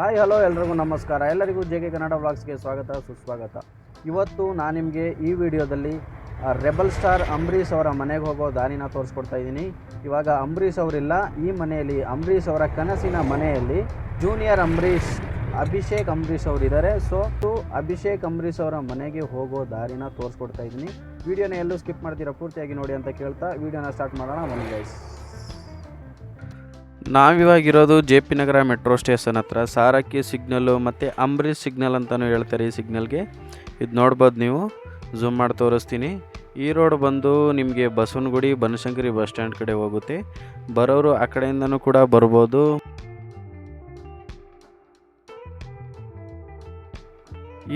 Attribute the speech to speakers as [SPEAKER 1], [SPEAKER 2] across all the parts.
[SPEAKER 1] Hi hello ಎಲ್ರಿಗೂ ನಮಸ್ಕಾರ. ಎಲ್ಲರಿಗೂ ಜೆ ಕೆ ಕನ್ನಡ ವ್ಲಾಗ್ಸ್ಗೆ ಸ್ವಾಗತ, ಸುಸ್ವಾಗತ. ಇವತ್ತು ನಾನು ನಿಮಗೆ ಈ ವಿಡಿಯೋದಲ್ಲಿ ರೆಬಲ್ ಸ್ಟಾರ್ ಅಂಬರೀಷ್ ಅವರ ಮನೆಗೆ ಹೋಗೋ ದಾರಿನ ತೋರಿಸ್ಕೊಡ್ತಾ ಇದ್ದೀನಿ. ಇವಾಗ ಅಂಬರೀಷ್ ಅವರಿಲ್ಲ, ಈ ಮನೆಯಲ್ಲಿ, ಅಂಬರೀಷ್ ಅವರ ಕನಸಿನ ಮನೆಯಲ್ಲಿ ಜೂನಿಯರ್ ಅಂಬರೀಷ್, ಅಭಿಷೇಕ್ ಅಂಬರೀಷ್ ಅವರಿದ್ದಾರೆ ಸೊ ಅಭಿಷೇಕ್ ಅಂಬರೀಷ್ ಅವರ ಮನೆಗೆ ಹೋಗೋ ದಾರಿನ ತೋರಿಸ್ಕೊಡ್ತಾ ಇದ್ದೀನಿ. ವಿಡಿಯೋನ ಎಲ್ಲೂ ಸ್ಕಿಪ್ ಮಾಡ್ತೀರಾ, ಪೂರ್ತಿಯಾಗಿ ನೋಡಿ ಅಂತ ಕೇಳ್ತಾ, ವಿಡಿಯೋನ ಸ್ಟಾರ್ಟ್ ಮಾಡೋಣ, ಬನ್ನಿ guys ನಾವಿವಾಗಿರೋದು J P Nagar metro station ಹತ್ರ. ಸಾರಕ್ಕಿ ಸಿಗ್ನಲ್ಲು ಮತ್ತು ಅಂಬ್ರಿ ಸಿಗ್ನಲ್ ಅಂತಲೂ ಹೇಳ್ತಾರೆ ಈ ಸಿಗ್ನಲ್ಗೆ. ಇದು ನೋಡ್ಬೋದು ನೀವು. ಝೂಮ್ ಮಾಡಿ ತೋರಿಸ್ತೀನಿ. ಈ ರೋಡ್ ಬಂದು ನಿಮಗೆ ಬಸವನಗುಡಿ, ಬನಶಂಕರಿ ಬಸ್ ಸ್ಟ್ಯಾಂಡ್ ಕಡೆ ಹೋಗುತ್ತೆ. ಬರೋರು ಆ ಕಡೆಯಿಂದನೂ ಕೂಡ ಬರ್ಬೋದು.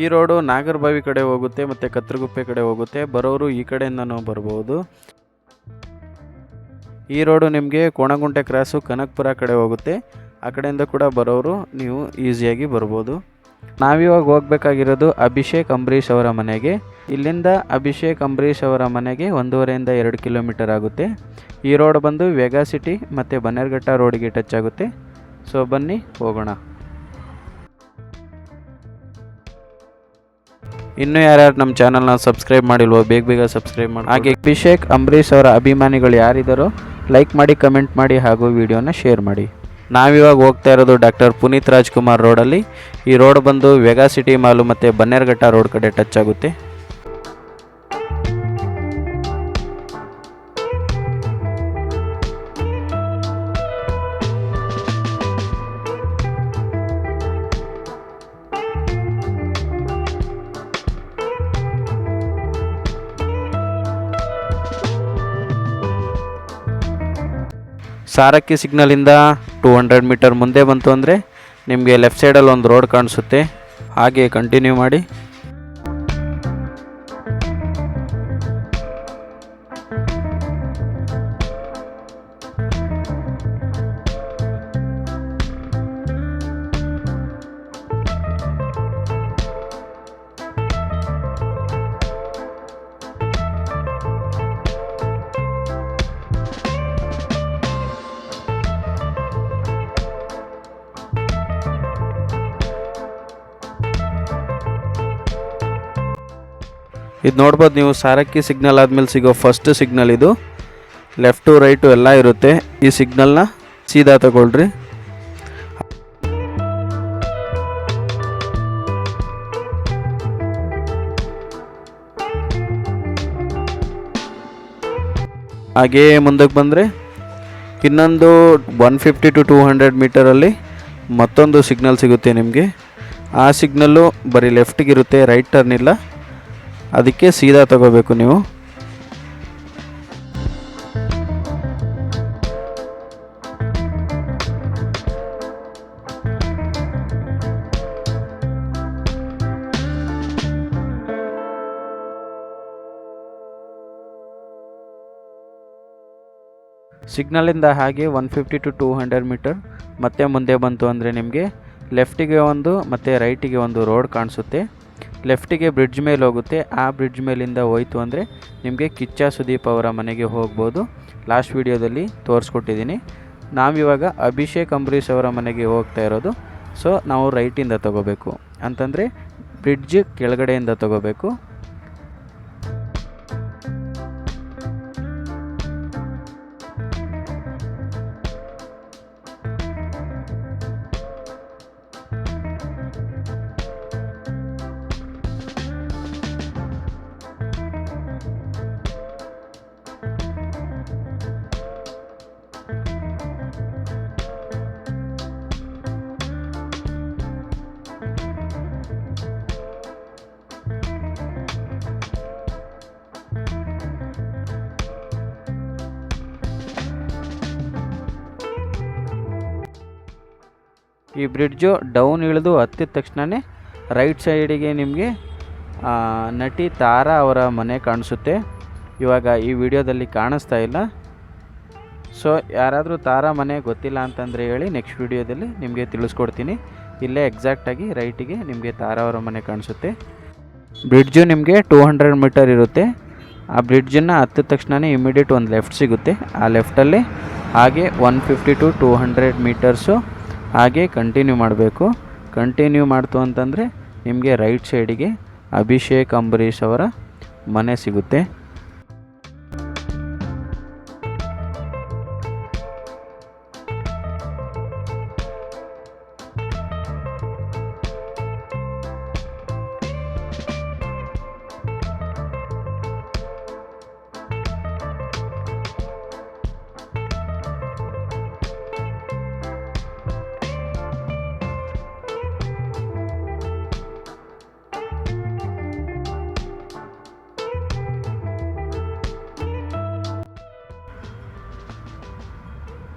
[SPEAKER 1] ಈ ರೋಡು ನಾಗರಬಾವಿ ಕಡೆ ಹೋಗುತ್ತೆ, ಮತ್ತು ಕತ್ರಗುಪ್ಪೆ ಕಡೆ ಹೋಗುತ್ತೆ. ಬರೋರು ಈ ಕಡೆಯಿಂದನೂ ಬರ್ಬೋದು. ಈ ರೋಡು ನಿಮಗೆ ಕೋಣಗುಂಟೆ ಕ್ರಾಸು ಕನಕಪುರ ಕಡೆ ಹೋಗುತ್ತೆ. ಆ ಕಡೆಯಿಂದ ಕೂಡ ಬರೋರು ನೀವು ಈಸಿಯಾಗಿ ಬರ್ಬೋದು. ನಾವಿವಾಗ ಹೋಗ್ಬೇಕಾಗಿರೋದು ಅಭಿಷೇಕ್ ಅಂಬರೀಷ್ ಅವರ ಮನೆಗೆ. ಇಲ್ಲಿಂದ ಅಭಿಷೇಕ್ ಅಂಬರೀಷ್ ಅವರ ಮನೆಗೆ ಒಂದೂವರೆಯಿಂದ ಎರಡು ಕಿಲೋಮೀಟರ್ ಆಗುತ್ತೆ. ಈ ರೋಡ್ ಬಂದು ವೆಗಾ ಸಿಟಿ ಮತ್ತು ಬನ್ನೇರ್ಘಟ್ಟ ರೋಡಿಗೆ ಟಚ್ ಆಗುತ್ತೆ. ಸೊ ಬನ್ನಿ, ಹೋಗೋಣ. ಇನ್ನೂ ಯಾರ್ಯಾರು ನಮ್ಮ ಚಾನಲ್ನ ಸಬ್ಸ್ಕ್ರೈಬ್ ಮಾಡಿಲ್ವೋ, ಬೇಗ ಬೇಗ ಸಬ್ಸ್ಕ್ರೈಬ್ ಮಾಡಿ ಹಾಗೆ ಅಭಿಷೇಕ್ ಅಂಬರೀಷ್ ಅವರ ಅಭಿಮಾನಿಗಳು ಯಾರಿದ್ದಾರೋ ಲೈಕ್ ಮಾಡಿ ಕಮೆಂಟ್ ಮಾಡಿ ಹಾಗೂ ವಿಡಿಯೋನ ಶೇರ್ ಮಾಡಿ. ನಾವಿವಾಗ ಹೋಗ್ತಾ ಇರೋದು ಡಾಕ್ಟರ್ ಪುನೀತ್ ರಾಜ್ಕುಮಾರ್ ರೋಡಲ್ಲಿ. ಈ ರೋಡ್ ಬಂದು ವೆಗಾ ಸಿಟಿ ಮಾಲು ಮತ್ತು ಬನ್ನೇರ್ಘಟ್ಟ ರೋಡ್ ಕಡೆ ಟಚ್ ಆಗುತ್ತೆ. ಸಾರಕ್ಕಿ ಸಿಗ್ನಲಿಂದ ಟೂ ಹಂಡ್ರೆಡ್ ಮೀಟರ್ ಮುಂದೆ ಬಂತು ಅಂದರೆ ನಿಮಗೆ ಲೆಫ್ಟ್ ಸೈಡಲ್ಲಿ ಒಂದು ರೋಡ್ ಕಾಣಿಸುತ್ತೆ. ಹಾಗೆ ಕಂಟಿನ್ಯೂ ಮಾಡಿ. ಇದು ನೋಡ್ಬೋದು ನೀವು ಸಾರಕ್ಕಿ ಸಿಗ್ನಲ್ ಆದಮೇಲೆ ಸಿಗೋ ಫಸ್ಟ್ ಸಿಗ್ನಲ್ ಇದು. ಲೆಫ್ಟು ರೈಟು ಎಲ್ಲ ಇರುತ್ತೆ. ಈ ಸಿಗ್ನಲ್ನ ಸೀದಾ ತಗೊಳ್ರಿ. ಹಾಗೆಯೇ ಮುಂದಕ್ಕೆ ಬಂದರೆ ಇನ್ನೊಂದು one fifty to two hundred ಮೀಟರಲ್ಲಿ ಮತ್ತೊಂದು ಸಿಗ್ನಲ್ ಸಿಗುತ್ತೆ ನಿಮಗೆ. ಆ ಸಿಗ್ನಲ್ಲು ಬರೀ ಲೆಫ್ಟಿಗಿರುತ್ತೆ ರೈಟ್ ಟರ್ನ್ ಇಲ್ಲ. ಅದಕ್ಕೆ ಸೀದಾ ತಗೋಬೇಕು ನೀವು. ಸಿಗ್ನಲಿಂದ ಹಾಗೆ one fifty to two hundred metre, ಮತ್ತೆ ಮುಂದೆ ಬಂತು ಅಂದರೆ ನಿಮಗೆ ಲೆಫ್ಟಿಗೆ ಒಂದು, ಮತ್ತು ರೈಟಿಗೆ ಒಂದು ರೋಡ್ ಕಾಣಿಸುತ್ತೆ. ಲೆಫ್ಟಿಗೆ ಬ್ರಿಡ್ಜ್ ಮೇಲೆ ಹೋಗುತ್ತೆ. ಆ ಬ್ರಿಡ್ಜ್ ಮೇಲಿಂದ ಹೋಯ್ತು ಅಂದರೆ ನಿಮಗೆ ಕಿಚ್ಚ ಸುದೀಪ್ ಅವರ ಮನೆಗೆ ಹೋಗ್ಬೋದು. ಲಾಸ್ಟ್ ವಿಡಿಯೋದಲ್ಲಿ ತೋರಿಸ್ಕೊಟ್ಟಿದ್ದೀನಿ. ನಾವಿವಾಗ ಅಭಿಷೇಕ್ ಅಂಬರೀಷ್ ಅವರ ಮನೆಗೆ ಹೋಗ್ತಾ ಇರೋದು. ಸೊ ನಾವು ರೈಟಿಂದ ತಗೋಬೇಕು. ಅಂತಂದರೆ ಬ್ರಿಡ್ಜ್ ಕೆಳಗಡೆಯಿಂದ ತಗೋಬೇಕು. ಈ ಬ್ರಿಡ್ಜು ಡೌನ್ ಇಳಿದು ಹತ್ತಿದ ತಕ್ಷಣವೇ ರೈಟ್ ಸೈಡಿಗೆ ನಿಮಗೆ ನಟಿ ತಾರಾ ಅವರ ಮನೆ ಕಾಣಿಸುತ್ತೆ. ಇವಾಗ ಈ ವಿಡಿಯೋದಲ್ಲಿ ಕಾಣಿಸ್ತಾ ಇಲ್ಲ. ಸೊ, ಯಾರಾದರೂ ತಾರಾ ಮನೆ ಗೊತ್ತಿಲ್ಲ ಅಂತಂದರೆ ಹೇಳಿ ನೆಕ್ಸ್ಟ್ ವಿಡಿಯೋದಲ್ಲಿ ನಿಮಗೆ ತಿಳಿಸ್ಕೊಡ್ತೀನಿ. ಇಲ್ಲೇ ಎಕ್ಸಾಕ್ಟಾಗಿ ರೈಟಿಗೆ ನಿಮಗೆ ತಾರಾ ಅವರ ಮನೆ ಕಾಣಿಸುತ್ತೆ. ಬ್ರಿಡ್ಜು ನಿಮಗೆ ಟೂ ಹಂಡ್ರೆಡ್ ಮೀಟರ್ ಇರುತ್ತೆ. ಆ ಬ್ರಿಡ್ಜನ್ನು ಹತ್ತಿದ ತಕ್ಷಣವೇ ಇಮಿಡಿಯೇಟ್ ಒಂದು ಲೆಫ್ಟ್ ಸಿಗುತ್ತೆ. ಆ ಲೆಫ್ಟಲ್ಲಿ ಹಾಗೆ one fifty to two hundred metres ಹಾಗೆ ಕಂಟಿನ್ಯೂ ಮಾಡಬೇಕು. ಕಂಟಿನ್ಯೂ ಮಾಡ್ತು ಅಂತಂದರೆ ನಿಮಗೆ ರೈಟ್ ಸೈಡಿಗೆ ಅಭಿಷೇಕ್ ಅಂಬರೀಷ್ ಅವರ ಮನೆ ಸಿಗುತ್ತೆ.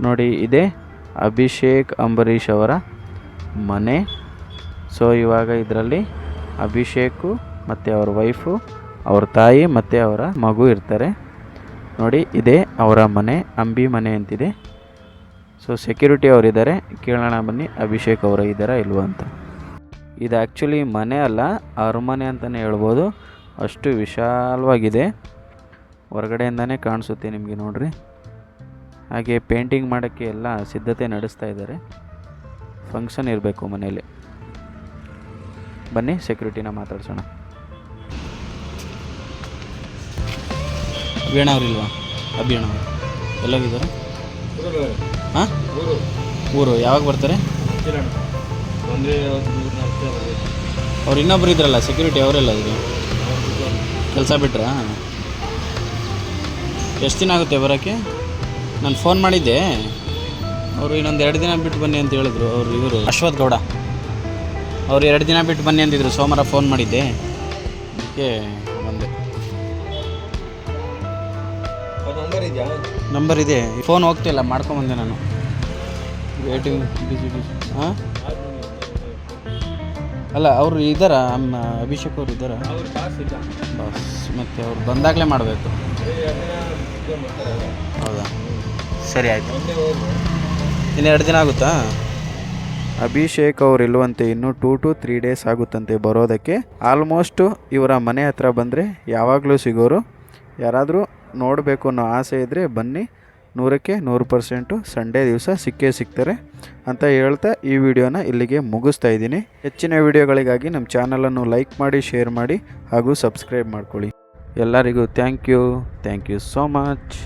[SPEAKER 1] ನೋಡಿ, ಇದೆ. ಅಭಿಷೇಕ್ ಅಂಬರೀಷ್ ಅವರ ಮನೆ. ಸೊ ಇವಾಗ ಇದರಲ್ಲಿ ಅಭಿಷೇಕು ಮತ್ತು ಅವ್ರ ವೈಫು ಅವ್ರ ತಾಯಿ ಮತ್ತು ಅವರ ಮಗು ಇರ್ತಾರೆ. ನೋಡಿ, ಇದೇ ಅವರ ಮನೆ, ಅಂಬಿ ಮನೆ ಅಂತಿದೆ. ಸೊ ಸೆಕ್ಯೂರಿಟಿ ಅವರಿದ್ದಾರೆ ಕೇಳೋಣ ಬನ್ನಿ, ಅಭಿಷೇಕ್ ಅವರು ಇದ್ದಾರಾ ಇಲ್ವಾ ಅಂತ. ಇದು ಆ್ಯಕ್ಚುಲಿ ಮನೆ ಅಲ್ಲ, ಅರಮನೆ ಅಂತಲೇ ಹೇಳ್ಬೋದು. ಅಷ್ಟು ವಿಶಾಲವಾಗಿದೆ. ಹೊರಗಡೆಯಿಂದನೇ ಕಾಣಿಸುತ್ತೆ ನಿಮಗೆ ನೋಡ್ರಿ. ಹಾಗೆ ಪೇಂಟಿಂಗ್ ಮಾಡೋಕ್ಕೆ ಎಲ್ಲ ಸಿದ್ಧತೆ ನಡೆಸ್ತಾ ಇದ್ದಾರೆ. ಫಂಕ್ಷನ್ ಇರಬೇಕು ಮನೇಲಿ ಬನ್ನಿ ಸೆಕ್ಯೂರಿಟಿನ ಮಾತಾಡ್ಸೋಣ. ವೀಣ ಅವರಿಲ್ವಾ ಅಭಿಯಣ ಅವರು. ಎಲ್ಲೋಗಿದ್ದಾರೆ? ಹಾಂ? ಊರು, ಯಾವಾಗ ಬರ್ತಾರೆ? ಅವ್ರು ಇನ್ನೊಬ್ರು ಇದ್ರಲ್ಲ ಸೆಕ್ಯೂರಿಟಿ ಅವರೆಲ್ಲ ಇದ್ರು. ಕೆಲಸ ಬಿಟ್ರಾ? ಎಷ್ಟು ದಿನ ಆಗುತ್ತೆ ಬರೋಕ್ಕೆ? ನಾನು ಫೋನ್ ಮಾಡಿದ್ದೆ. ಅವರು ಇನ್ನೊಂದು ಎರಡು ದಿನ ಬಿಟ್ಟು ಬನ್ನಿ ಅಂತ ಹೇಳಿದ್ರು ಅವರು ಇವರು. ಅಶ್ವಥ್ ಗೌಡ. ಅವ್ರು ಎರಡು ದಿನ ಬಿಟ್ಟು ಬನ್ನಿ ಅಂತಿದ್ರು ಸೋಮವಾರ ಫೋನ್ ಮಾಡಿದ್ದೆ. ಅದಕ್ಕೆ ಬಂದೆ.
[SPEAKER 2] ನಂಬರ್
[SPEAKER 1] ಇದೆ. ಫೋನ್ ಹೋಗ್ತಿಲ್ಲ ಮಾಡ್ಕೊಂಬಂದೆ ನಾನು. ವೇಟಿಂಗ್ ಬಿಸಿ ಬಿಸಿ ಹಾಂ ಅಲ್ಲ ಅವರು ಇದ್ದಾರ? ನಮ್ಮ ಅಭಿಷೇಕ್ ಅವರು ಇದ್ದಾರ? ಬಸ್ ಮತ್ತು ಅವ್ರು ಬಂದಾಗಲೇ ಮಾಡಬೇಕು. ಹೌದಾ? ಸರಿ ಆಯಿತು.
[SPEAKER 2] ಇನ್ನೆರಡು
[SPEAKER 1] ಇನ್ನು ಎರಡು ದಿನ ಆಗುತ್ತಾ? ಅಭಿಷೇಕ್ ಅವ್ರು ಇಲ್ವಂತೆ ಇನ್ನೂ ಟೂ ಟು ತ್ರೀ ಡೇಸ್ ಆಗುತ್ತಂತೆ ಬರೋದಕ್ಕೆ. ಆಲ್ಮೋಸ್ಟು ಇವರ ಮನೆ ಹತ್ರ ಬಂದರೆ ಯಾವಾಗಲೂ ಸಿಗೋರು. ಯಾರಾದರೂ ನೋಡಬೇಕು ಅನ್ನೋ ಆಸೆ ಇದ್ದರೆ ಬನ್ನಿ. ನೂರಕ್ಕೆ ನೂರು ಪರ್ಸೆಂಟು ಸಂಡೇ ದಿವಸ ಸಿಕ್ಕೇ ಸಿಗ್ತಾರೆ. ಅಂತ ಹೇಳ್ತಾ ಈ ವಿಡಿಯೋನ ಇಲ್ಲಿಗೆ ಮುಗಿಸ್ತಾ ಇದ್ದೀನಿ. ಹೆಚ್ಚಿನ ವಿಡಿಯೋಗಳಿಗಾಗಿ ನಮ್ಮ ಚಾನಲನ್ನು ಲೈಕ್ ಮಾಡಿ ಶೇರ್ ಮಾಡಿ ಹಾಗೂ ಸಬ್ಸ್ಕ್ರೈಬ್ ಮಾಡ್ಕೊಳ್ಳಿ. ಎಲ್ಲರಿಗೂ thank you. Thank you so much.